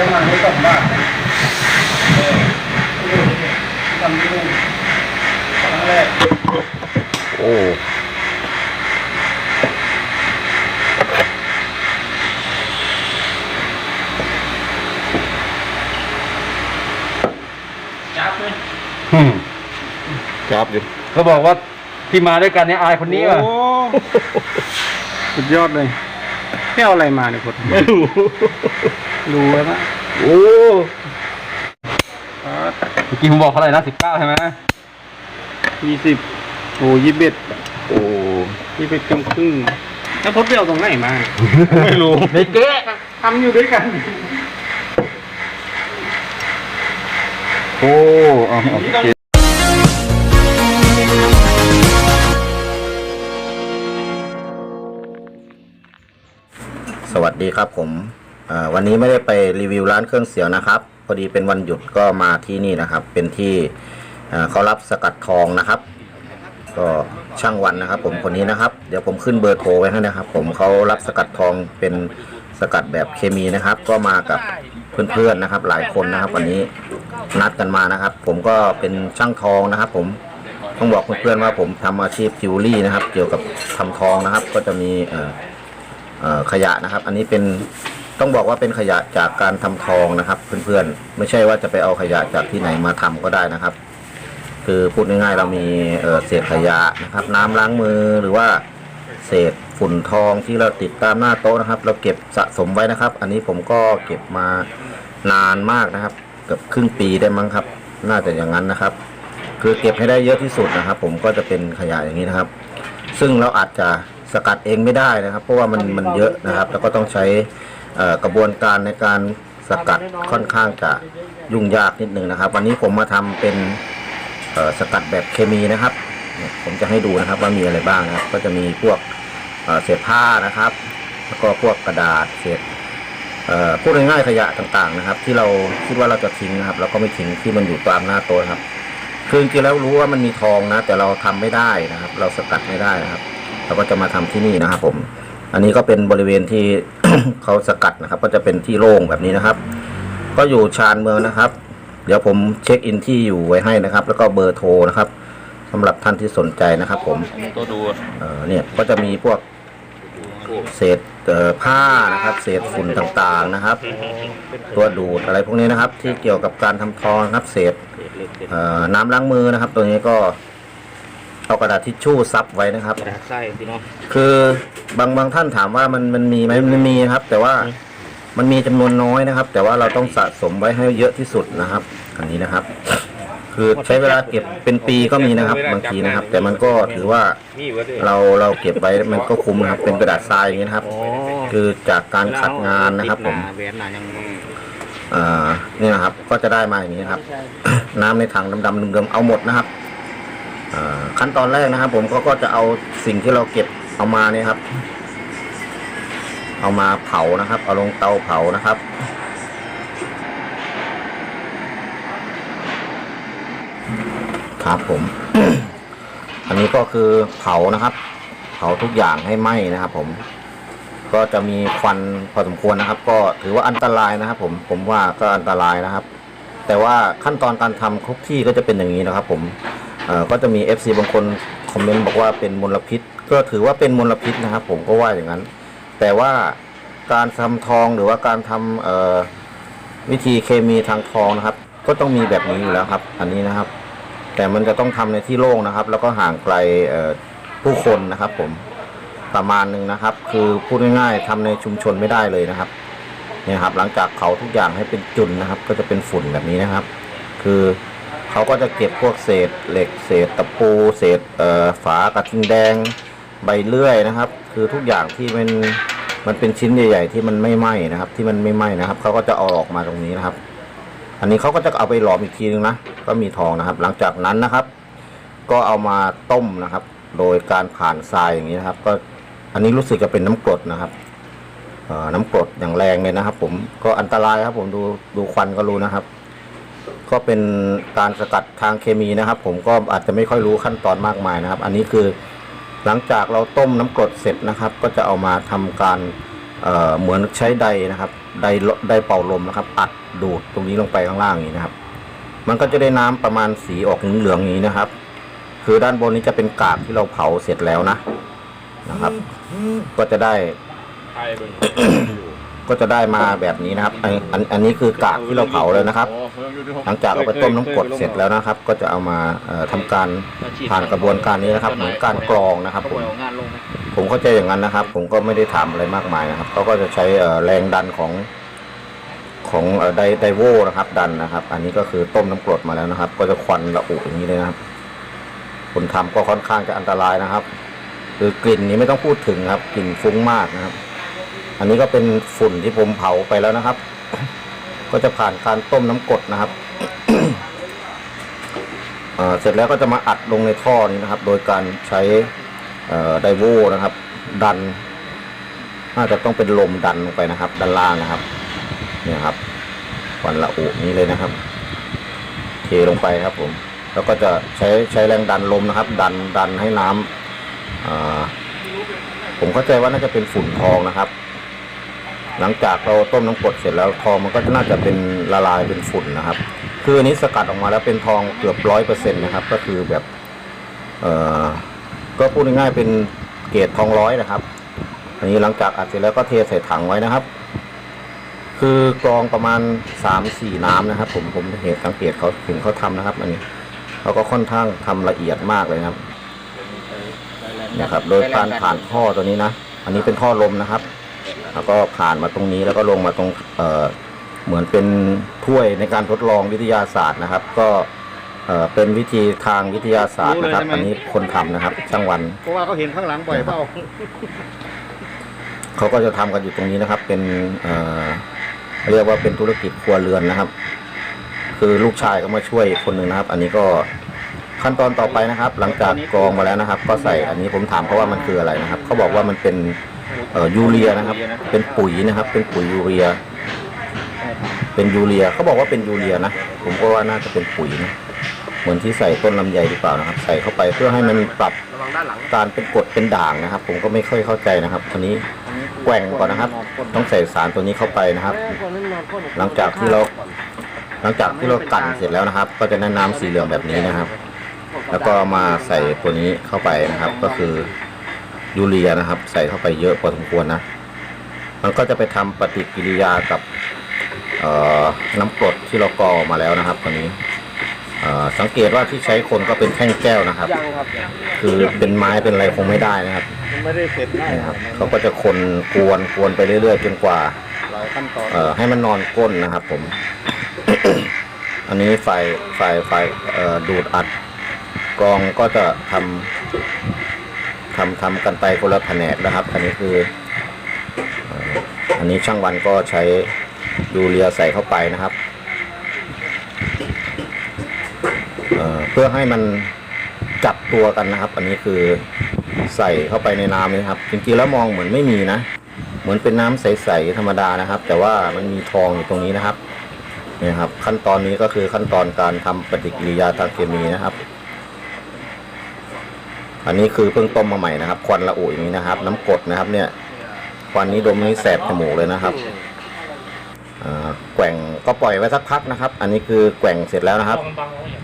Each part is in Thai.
ได้มาให้สองบาทเออทำที่นู่นครั้งแรกโอ้จับเลยฮึ่มจับอยู่เขาบอกว่าที่มาด้วยกันเนี่ยอายคนนี้ว่ะโอ้สุดยอดเลยแค่เอาอะไรมาเนี่ยพดไม่รู้ รู้แล้วนะโอ้เมื่อกี้ผมบอกเขาอะไรนะสิบเก้าใช่ไหมยี่สิบโอ้ยี่สิบเอ็ดโอ้ยี่สิบเอ็ดครึ่งครึ่งแล้วพดไปเอาตรงไหนมา ไม่รู้ในเก๊ทำอยู่ด้วยกัน โอ้เอาเอาโอเคสวัสดีครับผมเอ่อ วันนี้ไม่ได้ไปรีวิวร้านเครื่องเสียงนะครับ พอดีเป็นวันหยุดก็มาที่นี่นะครับ เป็นที่เขารับสกัดทองนะครับ ก็ช่างวันนะครับ ผมคนนี้นะครับ เดี๋ยวผมขึ้นเบอร์โทรไว้ให้นะครับ ผมเขารับสกัดทองเป็นสกัดแบบเคมีนะครับ ก็มากับเพื่อนๆนะครับ หลายคนนะครับ วันนี้นัดกันมานะครับ ผมก็เป็นช่างทองนะครับ ผมต้องบอกเพื่อนๆว่าผมทำอาชีพจิวเวลรี่นะครับ เกี่ยวกับทำทองนะครับ ก็จะมีขยะนะครับ อันนี้เป็น ต้องบอกว่าเป็นขยะจากการทำทองนะครับ เพื่อนๆ ไม่ใช่ว่าจะไปเอาขยะจากที่ไหนมาทำก็ได้นะครับ คือพูดง่ายๆเรามีเเศษขยะนะครับ น้ำล้างมือหรือว่าเศษฝุ่นทองที่เราติดตามหน้าโต๊ะนะครับ เราเก็บสะสมไว้นะครับ อันนี้ผมก็เก็บมานานมากนะครับ เกือบครึ่งปีได้มั้งครับ น่าจะอย่างนั้นนะครับ คือเก็บให้ได้เยอะที่สุดนะครับ ผมก็จะเป็นขยะอย่างนี้นะครับ ซึ่งเราอาจจะสกัดเองไม่ได้นะครับ เพราะว่ามันมันเยอะนะครับ แล้วก็ต้องใช้ กระบวนการในการสกัดค่อนข้างจะยุ่งยากนิดนึงนะครับ วันนี้ผมมาทำเป็นสกัดแบบเคมีนะครับ ผมจะให้ดูนะครับว่ามีอะไรบ้างนะครับ ก็จะมีพวกเศษผ้านะครับ แล้วก็พวกกระดาษเศษพูดง่ายๆขยะต่างๆนะครับ ที่เราคิดว่าเราจะทิ้งนะครับเราก็ไม่ทิ้งที่มันอยู่ตามหน้าโต๊ะครับคือจริงๆแล้วรู้ว่ามันมีทองนะ แต่เราทำไม่ได้นะครับ เราสกัดไม่ได้นะครับ เราก็จะมาทำที่นี่นะครับ ผม อันนี้ก็เป็นบริเวณที่ เขาสกัดนะครับ ก็จะเป็นที่โล่งแบบนี้นะครับ ก็อยู่ชานเมืองนะครับ เดี๋ยวผมเช็คอินที่อยู่ไว้ให้นะครับ แล้วก็เบอร์โทรนะครับสำหรับท่านที่สนใจนะครับ ผมตัวดูเอ่อเนี่ยก็จะมีพวกเศษเอ่อผ้านะครับ เศษฝุ่นต่างๆนะครับ ตัวดูดอะไรพวกนี้นะครับ ที่เกี่ยวกับการทำทองนะครับ เศษเอ่อน้ำล้างมือนะครับ ตัวนี้ก็ เอากระดาษทิชชู่ซับไว้นะครับ กระดาษไส้พี่น้องคือบางบางท่านถามว่ามันมันมีไหมมันมีนะครับ แต่ว่ามันมีจำนวนน้อยนะครับ แต่ว่าเราต้องสะสมไว้ให้เยอะที่สุดนะครับ อันนี้นะครับ คือใช้เวลาเก็บเป็นปีก็มีนะครับ บางทีนะครับ แต่มันก็ถือว่านี่วะดิเราเราเก็บไว้มันก็คุ้มนะครับ เป็นกระดาษทรายอย่างนี้นะครับอ๋อคือจากการขัดงานนะครับ ผมแหวนหนายังอ่านี่นะครับ ก็จะได้มาอย่างนี้นะครับ น้ำในถังดำๆเดิมๆเอาหมดนะครับอ่า ขั้นตอนแรกนะครับ ผมก็ก็จะเอาสิ่งที่เราเก็บเอามาเนี่ยครับ เอามาเผานะครับ เอาลงเตาเผานะครับครับผม อันนี้ก็คือเผานะครับ เผาทุกอย่างให้ไหม้นะครับ ผม ก็จะมีควันพอสมควรนะครับ ก็ถือว่าอันตรายนะครับ ผมผมว่าก็อันตรายนะครับ แต่ว่าขั้นตอนการทำทุกที่ก็จะเป็นอย่างนี้นะครับ ผม ก็จะมี FC บางคนคอมเมนต์บอกว่าเป็นมลพิษ ก็ถือว่าเป็นมลพิษนะครับ ผมก็ว่าอย่างนั้น แต่ว่าการทำทองหรือว่าการทำเอ่อวิธีเคมีทางทองนะครับ ก็ต้องมีแบบนี้อยู่แล้วครับ อันนี้นะครับ แต่มันจะต้องทำในที่โล่งนะครับ แล้วก็ห่างไกลผู้คนนะครับ ผมประมาณหนึ่งนะครับ คือพูดง่ายๆทำในชุมชนไม่ได้เลยนะครับเนี่ยครับ หลังจากเผาทุกอย่างให้เป็นจุนนะครับ ก็จะเป็นฝุ่นแบบนี้นะครับ คือ เขาก็จะเก็บพวกเศษเหล็กเศษตะปู เศษเอ่อฝากระทิงแดงใบเลื่อยนะครับ คือทุกอย่างที่มันมันเป็นชิ้นใหญ่ๆที่มันไม่ไหม้นะครับ ที่มันไม่ไหม้นะครับเขาก็จะเอาออกมาตรงนี้นะครับ อันนี้เขาก็จะเอาไปหลอมอีกทีนึงนะก็มีทองนะครับ หลังจากนั้นนะครับ ก็เอามาต้มนะครับ โดยการผ่านทรายอย่างนี้นะครับ ก็อันนี้รู้สึกจะเป็นน้ำกรดนะครับเอ่อน้ำกรดอย่างแรงเลยนะครับ ผมก็อันตรายครับ ผมดูดูควันก็รู้นะครับ ก็เป็นการสกัดทางเคมีนะครับ ผมก็อาจจะไม่ค่อยรู้ขั้นตอนมากมายนะครับ อันนี้คือหลังจากเราต้มน้ำกรดเสร็จนะครับ ก็จะเอามาทำการเอ่อเหมือนใช้ใดนะครับไดไดเป่าลมนะครับ อัดดูดตรงนี้ลงไปข้างล่างอย่างนี้นะครับ มันก็จะได้น้ำประมาณสีออกเหลืองๆอย่างนี้นะครับ คือด้านบนนี้จะเป็นกากที่เราเผาเสร็จแล้วนะนะครับ ก็จะได้ไทยเบิ่ง ก็จะได้มาแบบนี้นะครับอันอันอันนี้คือกากที่เราเผาเลยนะครับ หลังจากเอาไปต้มน้ำกรดเสร็จแล้วนะครับ ก็จะเอามาเอ่อทำการผ่านกระบวนการนี้นะครับ เหมือนการกรองนะครับผม งานลงนะผมเข้าใจอย่างนั้นนะครับ ผมก็ไม่ได้ถามอะไรมากมายนะครับเขาก็จะใช้เอ่อแรงดันของของเอ่อไดไดโวนะครับ ดันนะครับ อันนี้ก็คือต้มน้ำกรดมาแล้วนะครับ ก็จะควันระอุอย่างนี้เลยนะครับคนทำก็ค่อนข้างจะอันตรายนะครับ คือกลิ่นนี้ไม่ต้องพูดถึงครับกลิ่นฟุ้งมากนะครับ อันนี้ก็เป็นฝุ่นที่ผมเผาไปแล้วนะครับ ก็จะผ่านการต้มน้ำกดนะครับเสร็จแล้วก็จะมาอัดลงในท่อนี้นะครับ โดยการใช้ไดโวนะครับ ดัน น่าจะต้องเป็นลมดันลงไปนะครับ ด้านล่างนะครับเนี่ยครับควันละอุนี้เลยนะครับเทลงไปครับผม แล้วก็จะใช้ใช้แรงดันลมนะครับ ดันดันให้น้ำผมเข้าใจว่าน่าจะเป็นฝุ่นทองนะครับ หลังจากเราต้มน้ำกรดเสร็จแล้วทองมันก็น่าจะเป็นละลายเป็นฝุ่นนะครับ คืออันนี้สกัดออกมาแล้วเป็นทองเกือบร้อยเปอร์เซ็นต์นะครับ ก็คือแบบเอ่อก็พูดง่ายๆเป็นเกรดทองร้อยนะครับอันนี้หลังจากอัดเสร็จแล้วก็เทใส่ถังไว้นะครับ คือกรองประมาณสามสี่น้ำนะครับ ผมผมเห็นสังเกตเขาถึงเขาทำนะครับ อันนี้เขาก็ค่อนข้างทำละเอียดมากเลยนะครับนะครับ โดยการผ่านท่อตัวนี้นะ อันนี้เป็นท่อลมนะครับ แล้วก็ผ่านมาตรงนี้แล้วก็ลงมาตรงเอ่อเหมือนเป็นถ้วยในการทดลองวิทยาศาสตร์นะครับ ก็เอ่อเป็นวิธีทางวิทยาศาสตร์นะครับ อันนี้คนทำนะครับช่างวันเพราะว่าเขาเห็นข้างหลังบ่อยเปล่าเขาก็จะทำกันอยู่ตรงนี้นะครับ เป็นเอ่อเรียกว่าเป็นธุรกิจครัวเรือนนะครับ คือลูกชายก็มาช่วยอีกคนหนึ่งนะครับ อันนี้ก็ขั้นตอนต่อไปนะครับ หลังจากกรองมาแล้วนะครับ ก็ใส่อันนี้ผมถามเขาว่ามันคืออะไรนะครับเขาบอกว่ามันเป็น เอ่อยูเรียนะครับ เป็นปุ๋ยนะครับ เป็นปุ๋ยยูเรีย เป็นยูเรียเขาบอกว่าเป็นยูเรียนะผมก็ว่าน่าจะเป็นปุ๋ยนะเหมือนที่ใส่ต้นลำไยหรือเปล่านะครับ ใส่เข้าไปเพื่อให้มันปรับการเป็นกรดเป็นด่างนะครับ ผมก็ไม่ค่อยเข้าใจนะครับทีนี้แกว่งก่อนนะครับ ต้องใส่สารตัวนี้เข้าไปนะครับ หลังจากที่เรา หลังจากที่เรากั่นเสร็จแล้วนะครับ ก็จะได้น้ำสีเหลืองแบบนี้นะครับ แล้วก็มาใส่ตัวนี้เข้าไปนะครับ ก็คือ ยูเรียนะครับ ใส่เข้าไปเยอะพอสมควรนะ มันก็จะไปทำปฏิกิริยากับเอ่อน้ำกรดที่เรากรองออกมาแล้วนะครับตัวนี้เอ่อสังเกตว่าที่ใช้คนก็เป็นแท่งแก้วนะครับยังครับคือเป็นไม้เป็นอะไรคงไม่ได้นะครับมันไม่ได้เสร็จง่ายนะครับเขาก็จะคนกวนกวนไปเรื่อยๆจนกว่าหลายขั้นตอนเอ่อให้มันนอนก้นนะครับ ผม อันนี้ไฟไฟไฟเอ่อดูดอัดกรองก็จะทำ ทำทำกันไปคนละแผนกนะครับ อันนี้คือ อันนี้ช่างวันก็ใช้ยูเรียใส่เข้าไปนะครับเเพื่อให้มันจับตัวกันนะครับ อันนี้คือใส่เข้าไปในน้ำนี่ครับ จริงๆแล้วมองเหมือนไม่มีนะ เหมือนเป็นน้ำใสๆธรรมดานะครับ แต่ว่ามันมีทองอยู่ตรงนี้นะครับเนี่ยครับ ขั้นตอนนี้ก็คือขั้นตอนการทำปฏิกิริยาทางเคมีนะครับ อันนี้คือเพิ่งต้มมาใหม่นะครับ ควันละอุอย่างนี้นะครับ น้ำกรดนะครับ เนี่ย ควันนี้ดมนี้แสบจมูกเลยนะครับแกว่งก็ปล่อยไว้สักพักนะครับ อันนี้คือแกว่งเสร็จแล้วนะครับ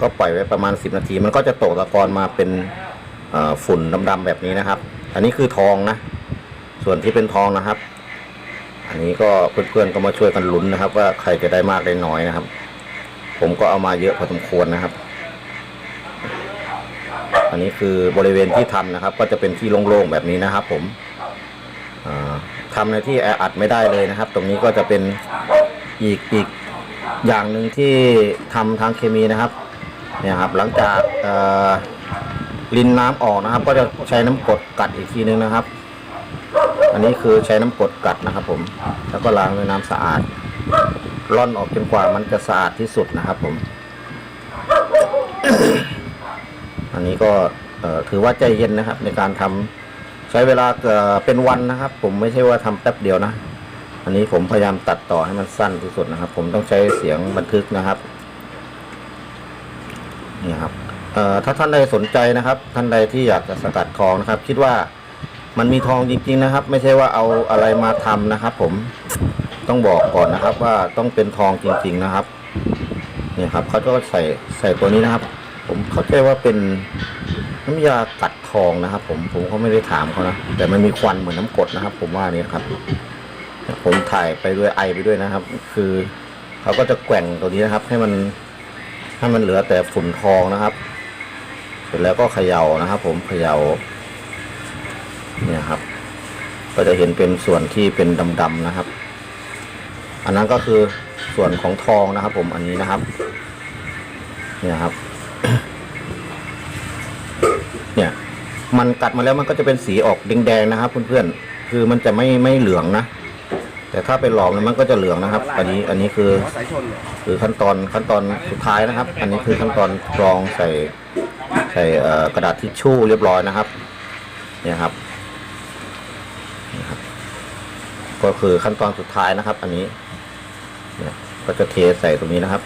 ก็ปล่อยไว้ประมาณ 10 นาที มันก็จะตกตะกอนมาเป็นฝุ่นดำๆแบบนี้นะครับ อันนี้คือทองนะ ส่วนที่เป็นทองนะครับ อันนี้ก็เพื่อนๆก็มาช่วยกันลุ้นนะครับ ว่าใครจะได้มากได้น้อยนะครับ ผมก็เอามาเยอะพอสมควรนะครับ อันนี้คือบริเวณที่ทำนะครับ ก็จะเป็นที่โล่งๆแบบนี้นะครับ ผมอ่าทำในที่แออัดไม่ได้เลยนะครับ ตรงนี้ก็จะเป็นอีกอีกอย่างหนึ่งที่ทำทางเคมีนะครับเนี่ยครับ หลังจากลินน้ำออกนะครับ ก็จะใช้น้ำกดกัดอีกทีนึงนะครับ อันนี้คือใช้น้ำกดกัดนะครับ ผม แล้วก็ล้างด้วยน้ำสะอาดร่อนออกจนกว่ามันจะสะอาดที่สุดนะครับ ผม อันนี้ก็ถือว่าใจเย็นนะครับ ในการทำใช้เวลาเป็นวันนะครับ ผมไม่ใช่ว่าทำแป๊บเดียวนะ อันนี้ผมพยายามตัดต่อให้มันสั้นที่สุดนะครับ ผมต้องใช้เสียงบันทึกนะครับนี่ครับถ้าท่านใดสนใจนะครับ ท่านใดที่อยากจะสกัดทองนะครับ คิดว่ามันมีทองจริงๆนะครับ ไม่ใช่ว่าเอาอะไรมาทำนะครับ ผมต้องบอกก่อนนะครับ ว่าต้องเป็นทองจริง ๆนะครับ เนี่ยครับเขาก็ใส่ใส่ตัวนี้นะครับ ผมเข้าใจว่าเป็นน้ำยากัดทองนะครับ ผมผมก็ไม่ได้ถามเขานะแต่มันมีควันเหมือนน้ำกรดนะครับ ผมว่านี่ครับ ผมถ่ายไปด้วยไอไปด้วยนะครับ คือเขาก็จะแกว่งตัวนี้นะครับ ให้มันให้มันเหลือแต่ฝุ่นทองนะครับเสร็จแล้วก็เขย่านะครับ ผมเขย่าเนี่ยครับ ก็จะเห็นเป็นส่วนที่เป็นดำๆนะครับ อันนั้นก็คือส่วนของทองนะครับ ผมอันนี้นะครับ เนี่ยครับ เนี่ย มันกัดมาแล้วมันก็จะเป็นสีออกแดงๆนะครับเพื่อนๆคือมันจะไม่ไม่เหลืองนะแต่ถ้าเป็นหลอมเนี่ยมันก็จะเหลืองนะครับ อันนี้อันนี้คือ คือขั้นตอนขั้นตอนสุดท้ายนะครับ อันนี้คือขั้นตอนกรองใส่ใส่กระดาษทิชชู่เรียบร้อยนะครับ เนี่ยครับ ก็คือขั้นตอนสุดท้ายนะครับ อันนี้เนี่ยก็จะเทใส่ตรงนี้นะครับ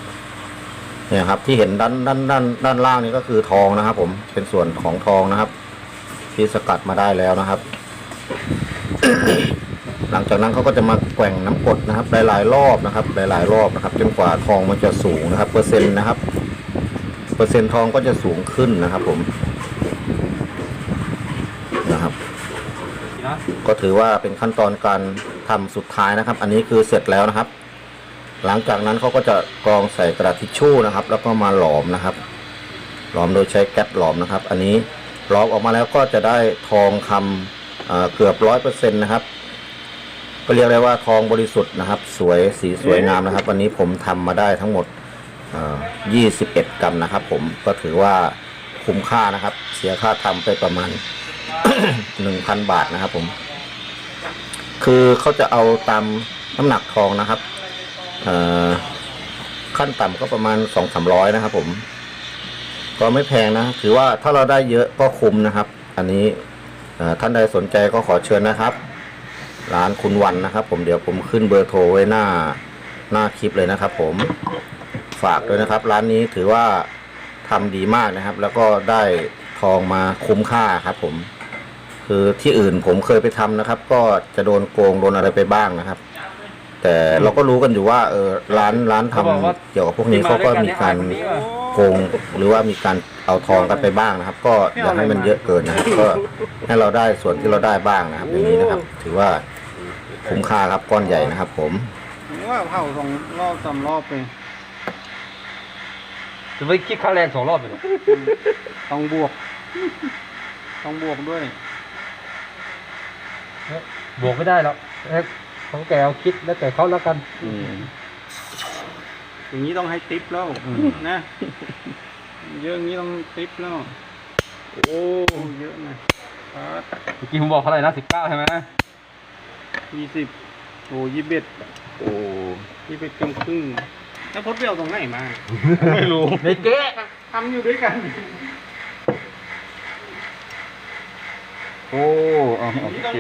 เนี่ยครับ ที่เห็นด้านด้านด้านด้านล่างนี้ก็คือทองนะครับ ผมเป็นส่วนของทองนะครับ ที่สกัดมาได้แล้วนะครับ หลังจากนั้นเขาก็จะมาแกว่งน้ำกรดนะครับ หลายๆรอบนะครับ หลายๆรอบนะครับจนกว่าทองมันจะสูงนะครับ เปอร์เซ็นต์นะครับ เปอร์เซ็นต์ทองก็จะสูงขึ้นนะครับ ผมนะครับ ก็ถือว่าเป็นขั้นตอนการทำสุดท้ายนะครับ อันนี้คือเสร็จแล้วนะครับ หลังจากนั้นเขาก็จะกรองใส่กระดาษทิชชู่นะครับ แล้วก็มาหลอมนะครับ หลอมโดยใช้แก๊สหลอมนะครับ อันนี้หลอมออกมาแล้วก็จะได้ทองคำเอ่อเกือบร้อยเปอร์เซ็นต์นะครับก็เรียกได้ว่าทองบริสุทธิ์นะครับ สวยสีสวยงามนะครับ วันนี้ผมทำมาได้ทั้งหมดเอ่อ21กรัมนะครับ ผมก็ถือว่าคุ้มค่านะครับ เสียค่าทำไปประมาณ1,000บาทนะครับ ผม คือเขาจะเอาตามน้ำหนักทองนะครับ ขั้นต่ำก็ประมาณสองสามร้อยนะครับ ผม ก็ไม่แพงนะถือว่าถ้าเราได้เยอะก็คุ้มนะครับ อันนี้ท่านใดสนใจก็ขอเชิญนะครับ ร้านคุณวันนะครับ ผมเดี๋ยวผมขึ้นเบอร์โทรไว้หน้าหน้าคลิปเลยนะครับ ผมฝากด้วยนะครับ ร้านนี้ถือว่าทำดีมากนะครับ แล้วก็ได้ทองมาคุ้มค่าครับ ผม คือที่อื่นผมเคยไปทำนะครับ ก็จะโดนโกงโดนอะไรไปบ้างนะครับ แต่เราก็รู้กันอยู่ว่าเออร้านร้านทำเกี่ยวกับพวกนี้เขาก็มีการโกงหรือว่ามีการเอาทองกันไปบ้างนะครับ ก็อย่าให้มันเยอะเกินนะครับ ก็ให้เราได้ส่วนที่เราได้บ้างนะครับ อย่างนี้นะครับ ถือว่าคุ้มค่าครับก้อนใหญ่นะครับ ผมผมว่าเผาสองรอบสามรอบไปจะไปคิดค่าแรงสองรอบเลยเหรอต้องบวก ต้องบวกด้วย บวกไม่ได้หรอกเอ๊ะ ของแกเอาคิดแล้วแต่เขาแล้วกันอย่างนี้ต้องให้ติปแล้วนะเยอะอย่างนี้ต้องติปแล้วโอ้เยอะนะเมื่อกี้ผมบอกเขาอะไรนะสิบเก้าใช่ไหมยี่สิบโอ้ยี่สิบเอ็ดโอ้ยี่สิบเอ็ดกำครึ่งแล้วพดเปรี้ยวตรงไหนมา ไม่รู้ในเก๊ทำอยู่ด้วยกันโอ้เอาโอเค